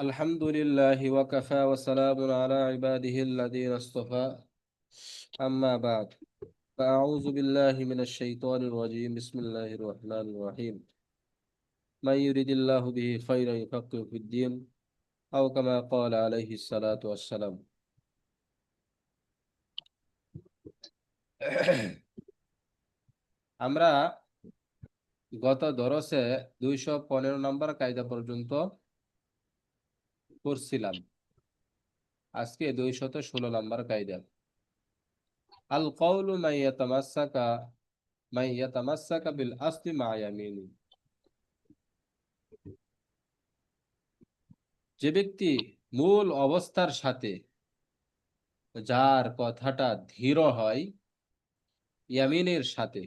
الحمد لله وكفى وسلام على عباده الذين اصطفى أما بعد فأعوذ بالله من الشيطان الرجيم بسم الله الرحمن الرحيم من يريد الله به خيرا يفقه في الدين أو كما قال عليه الصلاة والسلام আমরা গত দরসে দুইশো পনেরো নম্বর কায়দা পর্যন্ত করছিলাম। আজকে দুইশত ষোলো নম্বর কায়দা। আল কৌলু মাইয়াতামাসাকা মাইয়াতামাসাকা বিল আসলি মায়ামিনী যে ব্যক্তি মূল অবস্থার সাথে যার কথাটা ধীর হয়, ইয়ামিনের সাথে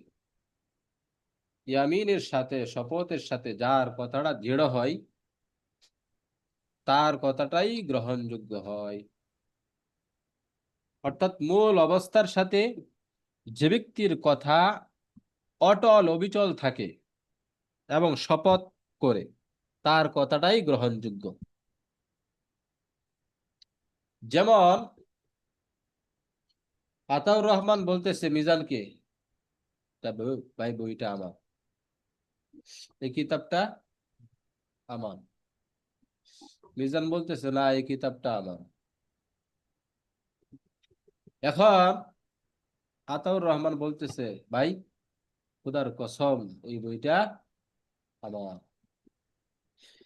ইয়ামিনের সাথে, শপথের সাথে যার কথাটা দৃঢ় হয় তার কথাটাই গ্রহণযোগ্য হয়। অর্থাৎ মূল অবস্থার সাথে যে ব্যক্তির কথা অটল অবিচল থাকে এবং শপথ করে, তার কথাটাই গ্রহণযোগ্য। যেমন আতাউর রহমান বলতেছে মিজানকে ভাই বইটা আমার। এই কিতাবটা আমার। মিজান বলতেছে না এই কিতাবটা আমার। এখন আতাউর রহমান বলতেছে, ভাই, খুদার কসম, এই বইটা আমার।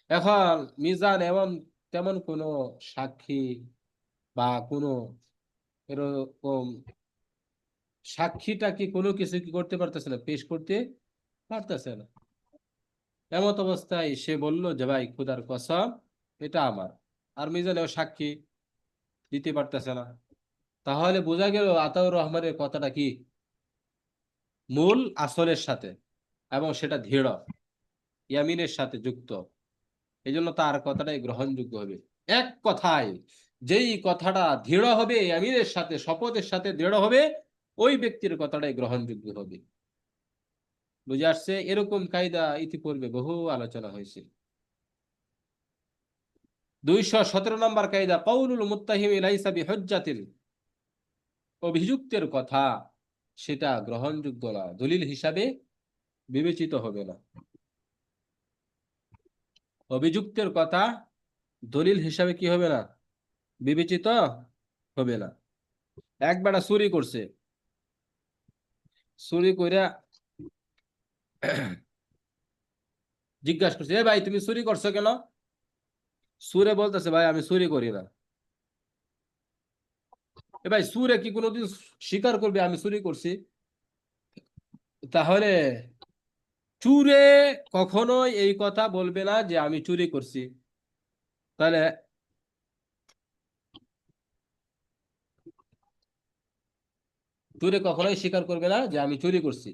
এখন মিজান এমন, তেমন কোনো সাক্ষী বা কোনো এরকম সাক্ষীটা কি কোনো কিছু কি করতে পারতেছে না, পেশ করতে পারতেছে না। এমত অবস্থায় সে বলল যে, ভাই, খুদার কসম এটা আমার। আর মিজানেও সাক্ষী, দিতে পারতেছে না। তাহলে বোঝা গেল আতাউর রহমানের কথাটা কি? মূল আসলের সাথে এবং সেটা দৃঢ়, ইয়ামিনের সাথে যুক্ত। এই জন্য তার কথাটাই গ্রহণযোগ্য হবে। এক কথায়, যেই কথাটা দৃঢ় হবে, ইয়ামিনের সাথে, শপথের সাথে দৃঢ় হবে, ওই ব্যক্তির কথাটাই গ্রহণযোগ্য হবে। বুঝে আসছে? এরকম কায়দা ইতিপূর্বে বহু আলোচনা হয়েছে। দুইশো সতেরো নম্বর কায়দা কৌলুল মুত্তাহিম লাইসা বিহজ্জাতিন অভিযুক্তের কথা, সেটা গ্রহণযোগ্য না, দলিল হিসাবে বিবেচিত হবে না। অভিযুক্তের কথা, দলিল হিসাবে কি হবে না? বিবেচিত হবে না। একবেলা চুরি করছে। চুরি কইরা জিজ্ঞাসা করছে, এ ভাই, তুমি চুরি করছ কেন? সুরে বলতেছে, ভাই, আমি চুরি করি না। এ ভাই, সুরে কি কোনোদিন স্বীকার করবে, আমি চুরি করছি তাহলে চুরে কখনোই এই কথা বলবে না যে, আমি চুরি করছি। তাহলে চুরে কখনোই স্বীকার করবে না যে, আমি চুরি করছি।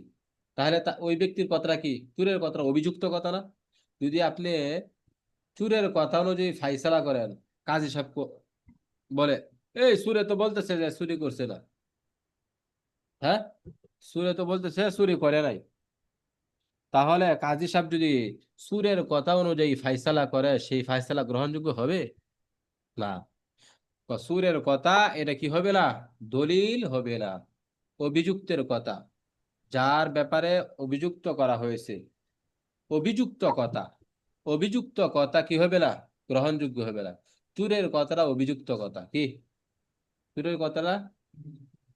তাহলে ওই ব্যক্তির কথাটা কি? চুরের কথাটা অভিযুক্ত কথা না? যদি আপনি চুরের কথা অনুযায়ী ফাইসলা করেন। কাজী সাহেব বলে, এই সুরে তো বলতেছে যে চুরি করছে না। হ্যাঁ? সুরে তো বলতেছে চুরি করে নাই। তাহলে কাজী সাহেব যদি সুরের কথা অনুযায়ী ফাইসলা করে, সেই ফাইসলা গ্রহণযোগ্য হবে? না। সুরের কথা, এটা কি হবে না? দলিল হবে না। অভিযুক্তের কথা, যার ব্যাপারে অভিযুক্ত করা হয়েছে। অভিযুক্ত কথা। অভিযুক্ত কথা কি হবে না? গ্রহণযোগ্য হবে না। চুরের কথাটা অভিযুক্ত কথা কি? সুরের কথাটা?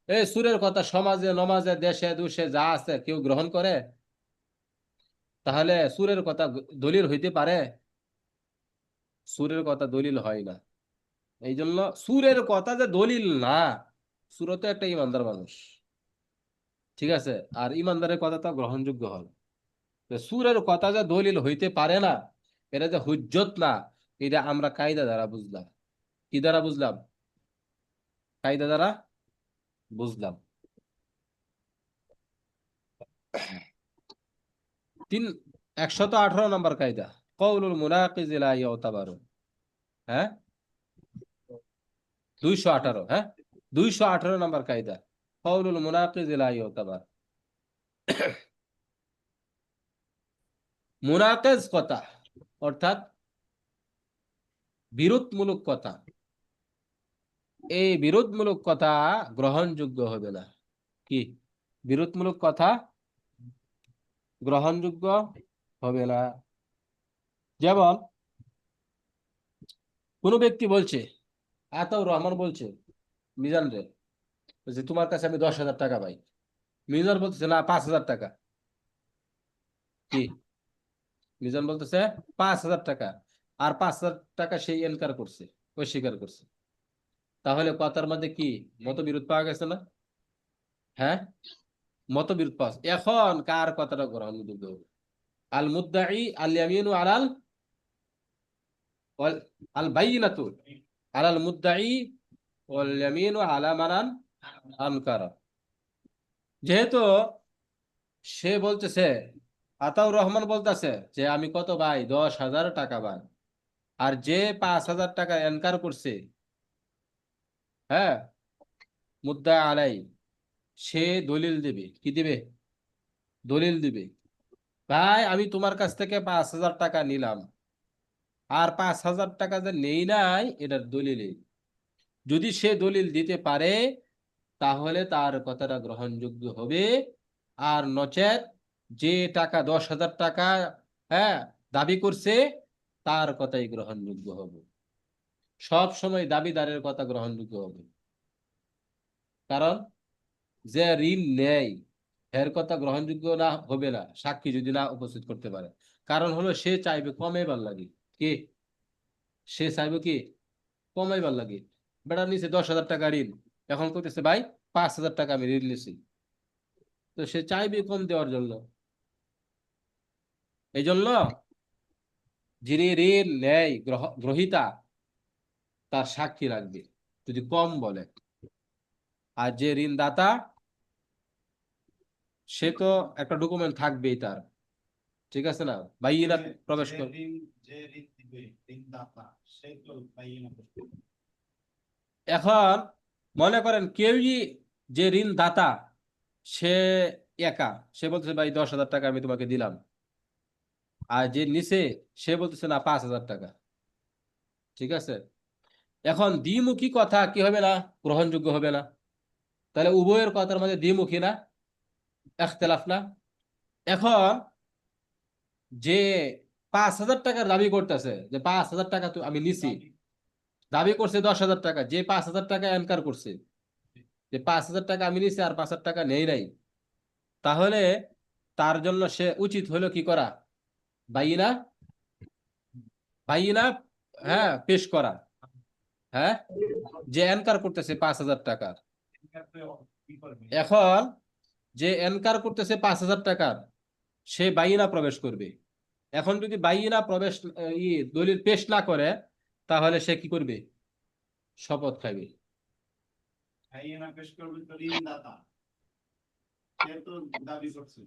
এই সুরের কথা সমাজে, নমাজে, দেশে দুশে যা আছে কেউ গ্রহণ করে? তাহলে সুরের কথা দলিল হইতে পারে? সুরের কথা দলিল হয় না। এই জন্য সুরের কথা যে দলিল না সুর তো একটা ইমানদার মানুষ। ঠিক আছে? আর ইমানদারের কথা তো গ্রহণযোগ্য হবে। সুরের কথা যে দলিল হইতে পারে না এটা যে হুজ্জত না এটা আমরা কায়দা দ্বারা বুঝলাম। কি দ্বারা বুঝলাম? কায়দা দ্বারা বুঝলাম। তিন, একশত আঠারো নম্বর কায়দা। কৌলুল মুনাকিজ হ্যাঁ? দুইশো আঠারো হ্যাঁ? দুইশো আঠারো নম্বর কায়দা। কৌলুল মুনাকিজ ইউতাবার মুনাকেজ কথা। অর্থাৎ বিরোধমূলক কথা। এই বিরোধমূলক কথা গ্রহণযোগ্য হবে না। কি? বিরোধমূলক কথা গ্রহণযোগ্য হবে না। যেমন কোন ব্যক্তি বলছে, আতাউর রহমান বলছে, মিজান রে, বলছে, তোমার কাছে আমি দশ হাজার টাকা পাই। মিজান বলতেছে, না, পাঁচ হাজার টাকা। কি? মিজান বলতেছে পাঁচ হাজার টাকা। আর পাঁচ হাজার টাকা সেই এনকার করছে অস্বীকার করছে। তাহলে কথার মধ্যে কি মতবিরোধ পাওয়া গেছে না? হ্যাঁ? মতবিরোধ পাওয়া এখন কার কথাটা গ্রহণযোগ্য হবে আল মুদ্দাই আল ইয়ামিনু আলাল আল বাইনাতু আলাল মুদ্দাই ওয়াল ইয়ামিনু আলা মানান আনকারা। যেহেতু সে বলতেছে আতাউর রহমান বলতেছে যে, আমি কত ভাই? দশ হাজার টাকা ভাই। আর যে পাঁচ হাজার টাকা এনকার করছে হ্যাঁ মুদ্দা আলাই, সে দলিল দিবে। কি দিবে? দলিল দিবে। ভাই, আমি তোমার কাছ থেকে পাঁচ হাজার টাকা নিলাম। আর পাঁচ হাজার টাকা যে নেই নাই, এটার দলিলে। যদি সে দলিল দিতে পারে, তাহলে তার কথাটা গ্রহণযোগ্য হবে। আর নচেত যে টাকা দশ হাজার টাকা হ্যাঁ দাবি করছে, তার কথাই গ্রহণযোগ্য হবে। সব সময় দাবিদারের কথা গ্রহণযোগ্য হবে। কারণ যে ঋণ নেয়, এর কথা গ্রহণযোগ্য না, হবে না, সাক্ষী যদি না উপস্থিত করতে পারে। কারণ হলো, সে চাইবে কমাইবার লাগে। কে? সে চাইবে কি? কমাইবার লাগে। বেড়া নিচে দশ হাজার টাকা ঋণ। এখন করতেছে ভাই, পাঁচ হাজার টাকা আমি ঋণ নিছি। তো সে চাইবে কম দেওয়ার জন্য। এই জন্য যিনি ঋণ নেয় গ্রহিতা তার সাক্ষী রাখবে। যদি কম বলে। আর যে ঋণদাতা সে তো একটা ডকুমেন্ট থাকবেই তার। ঠিক আছে না? বাইনা প্রবেশ কর এখন মনে করেন কেউই যে ঋণদাতা সে একা। সে বলছে ভাই দশ হাজার টাকা আমি তোমাকে দিলাম। আর যে নিচে সে বলতেছে না পাঁচ হাজার টাকা। ঠিক আছে? এখন দ্বিমুখী কথা কি হবে না? গ্রহণযোগ্য হবে না। তাহলে উভয়ের কথার মধ্যে দ্বিমুখী না একতলাফ না। এখন যে পাঁচ হাজার টাকার দাবি করতেছে যে পাঁচ হাজার টাকা তো আমি নিছি দাবি করছে দশ হাজার টাকা যে পাঁচ হাজার টাকা এনকার করছে যে পাঁচ হাজার টাকা আমি নিছি আর পাঁচ হাজার টাকা নেই নাই তাহলে তার জন্য সে উচিত হলো কি করা? বাইনা? বাইনা হ্যাঁ পেশ করা। হ্যাঁ? যে এনকার করতেছে পাঁচ হাজার টাকার। এখন যে এনকার করতেছে পাঁচ হাজার টাকার সে বাইনা প্রবেশ করবে। এখন যদি বাইনা প্রবেশ ই দলিল পেশ না করে তাহলে সে কি করবে? শপথ খাবে করছে।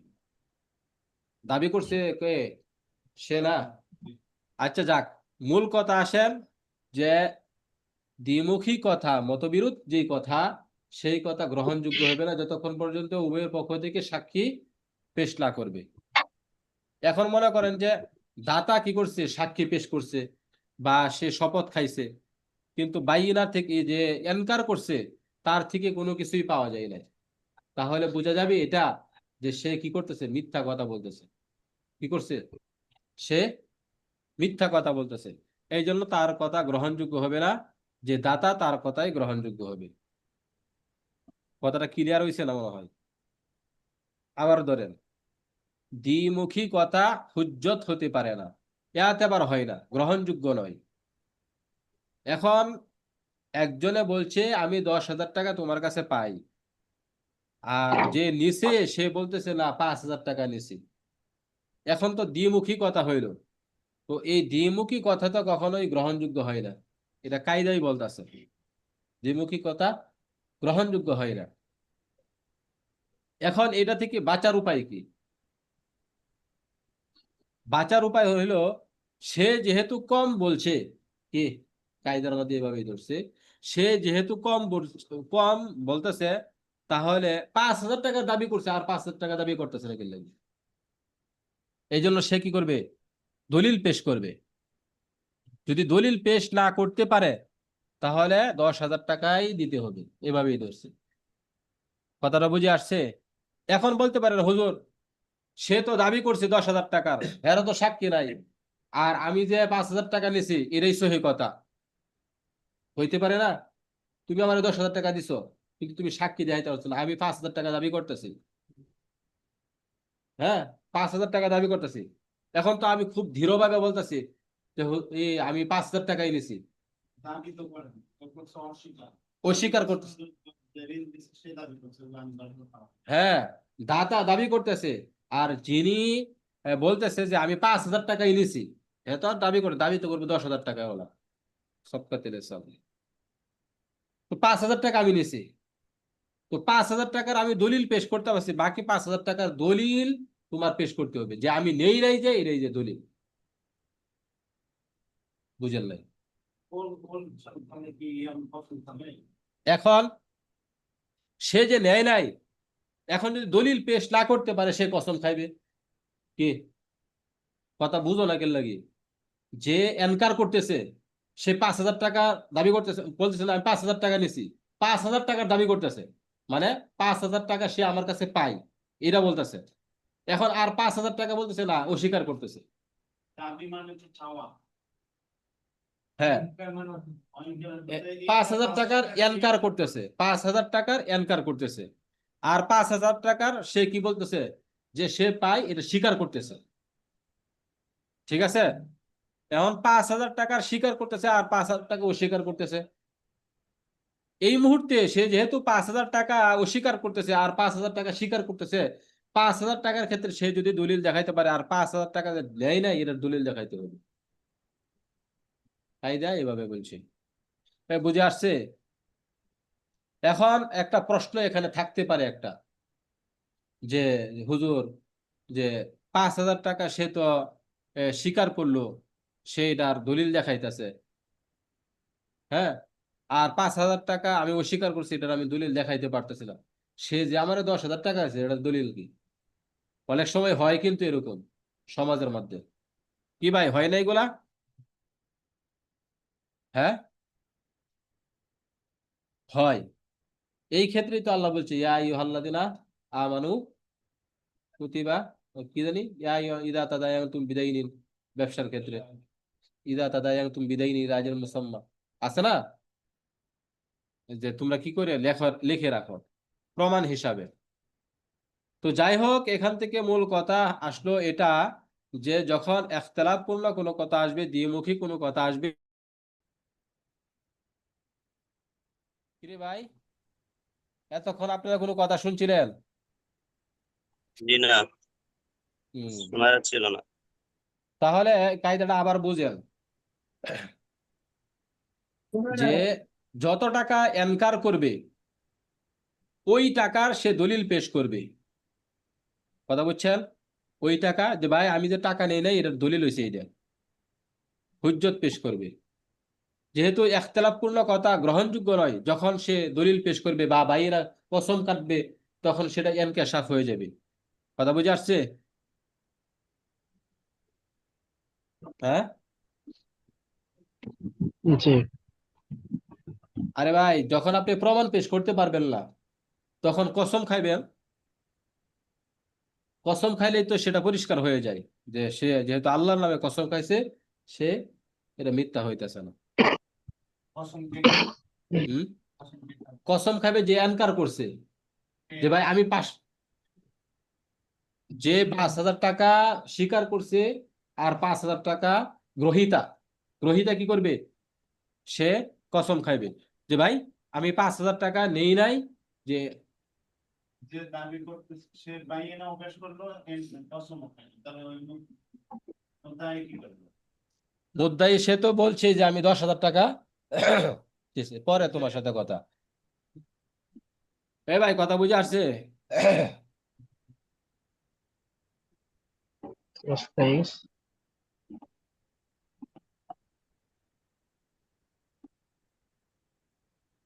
দাবি করছে কে? সে না। আচ্ছা যাক, মূল কথা আসেন যে দ্বিমুখী কথা, মতবিরোধ যে কথা, সেই কথা গ্রহণযোগ্য হবে না যতক্ষণ পর্যন্ত উভয়ের পক্ষ থেকে সাক্ষী পেশ না করবে। এখন মনে করেন যে দাতা কি করছে? সাক্ষী পেশ করছে বা সে শপথ খাইছে। কিন্তু বাইনা থেকে যে এনকার করছে, তার থেকে কোনো কিছুই পাওয়া যায় না তাহলে বোঝা যাবে এটা যে সে কি করতেছে? মিথ্যা কথা বলতেছে। কি করছে? সে মিথ্যা কথা বলতেছে। এই জন্য তার কথা গ্রহণযোগ্য হবে না, যে দাতা তার কথাই গ্রহণযোগ্য হবে। কথাটা ক্লিয়ার হয়েছে না মনে হয়? আবার ধরেন, দ্বিমুখী কথা হুজ্জত হতে পারে না এতে আবার হয় না, গ্রহণযোগ্য নয়। এখন একজনে বলছে, আমি দশ হাজার টাকা তোমার কাছে পাই। আর যে নিছে, সে বলতেছে, না, পাঁচ হাজার টাকা নিছি। এখন তো দ্বিমুখী কথা হইল। তো এই দ্বিমুখী কথা তো কখনোই গ্রহণযোগ্য হয় না। এটা কায়দাই বলতেছে। দ্বিমুখী কথা গ্রহণযোগ্য হয় না। এখন এটা থেকে বাঁচার উপায় কি? বাঁচার উপায় হইল, সে যেহেতু কম বলছে, কি? কায়দার মধ্যে এভাবেই ধরছে। সে যেহেতু কম কম বলতেছে, তাহলে পাঁচ হাজার টাকা দাবি করছে, আর পাঁচ হাজার টাকা দাবি করতেছে না কিনলে এই জন্য সে কি করবে? দলিল পেশ করবে। যদি দলিল পেশ না করতে পারে, তাহলে দশ হাজার টাকাই দিতে হবে। এভাবেই ধরছে। কথাটা বুঝে আসছে? এখন বলতে পারে হুজুর, সে তো দাবি করছে দশ হাজার টাকার, এরা তো সাক্ষী নাই। আর আমি যে পাঁচ হাজার টাকা নিছি এটাই সহি কথা। হইতে পারে না? তুমি আমার দশ হাজার টাকা দিছো, কিন্তু তুমি সাক্ষী দেখাইতে পারছ না। আমি পাঁচ হাজার টাকা দাবি করতেছি। হ্যাঁ? পাঁচ হাজার টাকা দাবি করতেছি। এখন তো আমি খুব দৃঢ়ভাবে বলতেছি যে আমি পাঁচ হাজার টাকাই নিছি। দাবি তো করেন তখন সে অস্বীকার। করতেছে। হ্যাঁ দাতা দাবি করতেছে। আর যিনি বলতেছে যে আমি পাঁচ হাজার টাকাই নিছি হ্যাঁ তো আর দাবি করে দাবি তো করবে দশ হাজার টাকা ওলা। সবকা তেলের তো পাঁচ হাজার টাকা আমি নিছি। তো পাঁচ হাজার টাকার আমি দলিল পেশ করতে পারছি বাকি পাঁচ হাজার টাকার দলিল তোমার পেশ করতে হবে। যে আমি নেই নাই যে এই যে দলিল। বুঝেন নেই? এখন সে যে নেয় নাই এখন যদি দলিল পেশ না করতে পারে সে কসম খাইবে? কি? কথা বুঝো না কেন লাগি? যে এনকার করতেছে সে পাঁচ হাজার টাকা দাবি করতেছে বলতেছে না আমি পাঁচ হাজার টাকা নিছি। পাঁচ হাজার টাকার দাবি করতেছে। মানে পাঁচ হাজার টাকা সে আমার কাছে পাই এটা বলতেছে এখন আর পাঁচ হাজার টাকা বলতেছে না অস্বীকার করতেছে। মানে হ্যাঁ। অনেকের এ, মধ্যে এই পাঁচ হাজার পাঁচ টাকার এনকার করতেছে পাঁচ হাজার টাকার এনকার করতেছে। আর পাঁচ হাজার টাকার সে কি বলতেছে? যে সে পায় এটা স্বীকার করতেছে। ঠিক আছে? এখন পাঁচ হাজার টাকার স্বীকার করতেছে আর পাঁচ হাজার টাকা অস্বীকার করতেছে। এই মুহূর্তে সে যেহেতু পাঁচ হাজার টাকা অস্বীকার করতেছে আর পাঁচ হাজার টাকা স্বীকার করতেছে পাঁচ হাজার টাকার ক্ষেত্রে সে যদি দলিল দেখাইতে পারে, আর পাঁচ হাজার টাকা যে নেয় না এটার দলিল দেখাইতে হবে। কায়দা এভাবে বলছি। বুঝে আসছে? এখন একটা প্রশ্ন এখানে থাকতে পারে একটা, যে হুজুর, যে পাঁচ হাজার টাকা সে তো স্বীকার করল, সে এটার দলিল দেখাইতেছে। হ্যাঁ? আর পাঁচ হাজার টাকা আমি অস্বীকার করছি, এটার আমি দলিল দেখাইতে পারতেছিলাম। সে যে আমার দশ হাজার টাকা আছে এটার দলিল কি? অনেক সময় হয় কিন্তু এরকম সমাজের মধ্যে। কি ভাই, হয় না এগুলা? হ্যাঁ? হয়। এই ক্ষেত্রেই তো আল্লাহ বলছে আমানু কি জানি? ইদা তাদায়ানতুম বিদাইনিন ব্যবসার ক্ষেত্রে। ইদা তাদায়ানতুম বিদাইনি রাজের মুসাম্মা। আছে না? যে তোমরা কি করে লেখা লিখে রাখো। প্রমাণ হিসাবে। তো যাই হোক এখান থেকে মূল কথা আসলো এটা যে যখন একতলাপপূর্ণ কোনো কথা আসবে দ্বিমুখী কোনো কথা আসবে কিরে ভাই এতক্ষণ আপনারা কোনো কথা শুনছিলেন? জি না শোনা যাচ্ছিল না। তাহলে কায়দাটা আবার বুঝেন। যে যত টাকা এনকার করবে ওই টাকার সে দলিল পেশ করবে। কথা বুঝছেন? ওই টাকা যে ভাই আমি যে টাকা নেই নাই এটার দলিল হয়েছে এটা হুজ্জত পেশ করবে। যেহেতু একতলাপপূর্ণ কথা গ্রহণযোগ্য নয় যখন সে দলিল পেশ করবে বা ভাইয়েরা কসম কাটবে তখন সেটা এনকেশাফ হয়ে যাবে। কথা বুঝে আসছে? হ্যাঁ? জি। আরে ভাই যখন আপনি প্রমাণ পেশ করতে পারবেন না তখন কসম খাইবেন। কসম খাইলেই তো সেটা পরিষ্কার হয়ে যায় যে সে যেহেতু আল্লাহর নামে কসম খাইছে সে এটা মিথ্যা হইতেছে না। কসম খাবে যে এনকার করছে যে ভাই আমি পাঁচ যে পাঁচ হাজার টাকা স্বীকার করছে আর পাঁচ হাজার টাকা গ্রহিতা গ্রহিতা কি করবে? সে কসম খাইবে যে ভাই আমি পাঁচ হাজার টাকা নেই নাই যে যে দাবি করতেছে সে বাইয়ে না অভ্যাস করল তাহলে কি করবে মুদ্দাই সে তো বলছে যে আমি দশ হাজার টাকা। পরে তোমার সাথে কথা। এ ভাই কথা বুঝে আসছে? Yes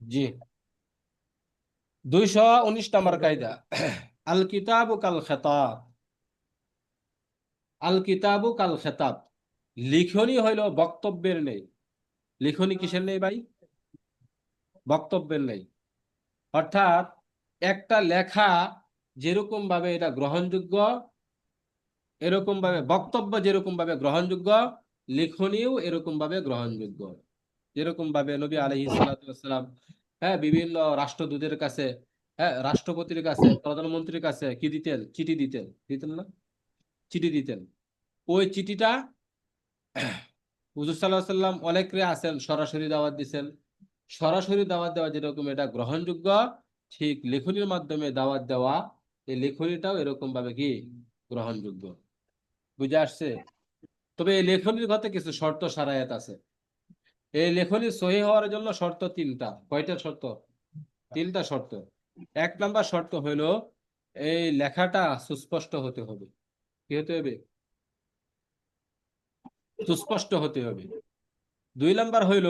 জি। দুইশো উনিশ নম্বর কায়দা আল কিতাবু কাল খেতাব আল কাল খেতাব হইল বক্তব্যের নেই। লিখনি কিসের নেই ভাই? বক্তব্যের নেই। অর্থাৎ একটা লেখা যেরকম ভাবে এটা গ্রহণযোগ্য এরকম ভাবে বক্তব্য যেরকম ভাবে গ্রহণযোগ্য, লিখনিও এরকম ভাবে গ্রহণযোগ্য যেরকম ভাবে নবী আলহি সালাম হ্যাঁ বিভিন্ন রাষ্ট্রদূতের কাছে হ্যাঁ রাষ্ট্রপতির কাছে, প্রধানমন্ত্রীর কাছে কি দিতেন? চিঠি দিতেন। দিতেন না? চিঠি দিতেন। ওই চিঠিটা হুজুর অনেকরে আছেন, সরাসরি দাওয়াত দিছেন। সরাসরি দাওয়াত দেওয়া যেরকম এটা গ্রহণযোগ্য, ঠিক লেখনির মাধ্যমে দাওয়াত দেওয়া এই লেখনিটাও এরকম ভাবে কি গ্রহণযোগ্য। বুঝে আসছে? তবে এই লেখনির কথা কিছু শর্ত সারায়াত আছে। এই লেখনি সহি হওয়ার জন্য শর্ত তিনটা। কয়টা শর্ত? তিনটা শর্ত। এক নাম্বার শর্ত হইল এই লেখাটা সুস্পষ্ট হতে হবে। কি হতে হবে? সুস্পষ্ট হতে হবে। দুই নাম্বার হইল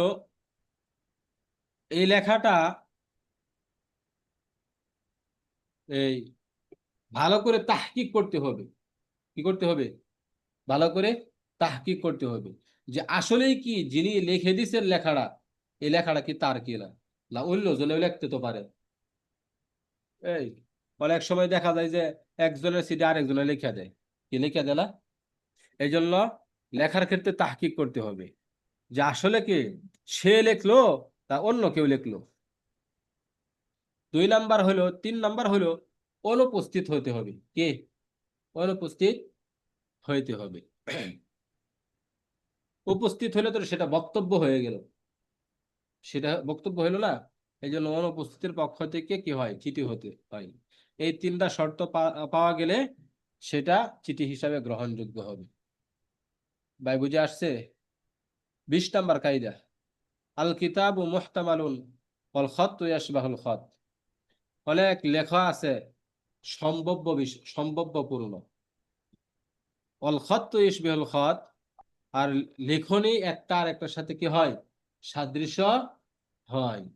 এই লেখাটা এই ভালো করে তাহকিক করতে হবে। কি করতে হবে? ভালো করে তাহকিক করতে হবে। যে আসলেই কি যিনি লিখে দিছেন লেখাটা, এই লেখাটা কি তার কিনা না? অন্য জনেও লিখতে তো পারে। এই অনেক সময় দেখা যায় যে একজনের সিটে আরেকজনে লেখা দেয়। কি লেখা দেয় না এই জন্য লেখার ক্ষেত্রে তাহকিক করতে হবে। যে আসলে কি সে লেখলো তা অন্য কেউ লেখলো। দুই নাম্বার হলো, তিন নাম্বার হলো অনুপস্থিত হতে হবে। কে? অনুপস্থিত হইতে হবে। উপস্থিত হলে তো সেটা বক্তব্য হয়ে গেল। সেটা বক্তব্য হলো না? এই জন্য অনুপস্থিতির পক্ষ থেকে কি হয়? চিঠি হতে হয়। এই তিনটা শর্ত পাওয়া গেলে সেটা চিঠি হিসাবে গ্রহণযোগ্য হবে। ভাই, বুঝে আসছে? বিশ নাম্বার কায়দা। আল কিতাবু মুহতামালুন অল খত ইয়াশবাহুল খত। অনেক লেখা আছে সম্ভব্য বিষয় সম্ভাব্যপূর্ণ অল খত ইসবিহুল খত আর লেখনী একটা আর একটার সাথে কি হয়? সাদৃশ্য হয়।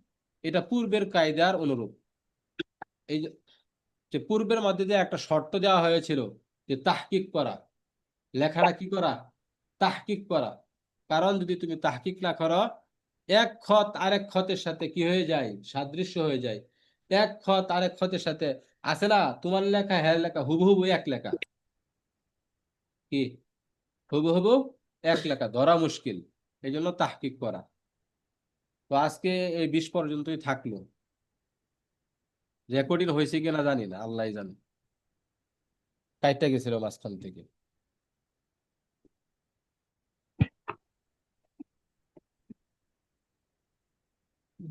এটা পূর্বের কায়দার অনুরূপ। এই যে- পূর্বের মধ্যে যে একটা শর্ত দেওয়া হয়েছিল যে তাহকিক করা লেখাটা কি করা? তাহকিক করা কারণ যদি তুমি তাহকিক না করো, এক খত আরেক খতের সাথে কি হয়ে যায়? সাদৃশ্য হয়ে যায়। এক খত আরেক খতের সাথে আছে না? তোমার লেখা হ্যাঁ লেখা, হুবহুবু এক লেখা। কি? হুবহুবু এক লেখা, ধরা মুশকিল। এই জন্য তাহকিক করা। তো আজকে এই বিশ পর্যন্তই থাকল। রেকর্ডিং হয়েছে কিনা জানি না আল্লাহ জানে। কাইটা গেছিল মাঝখান থেকে।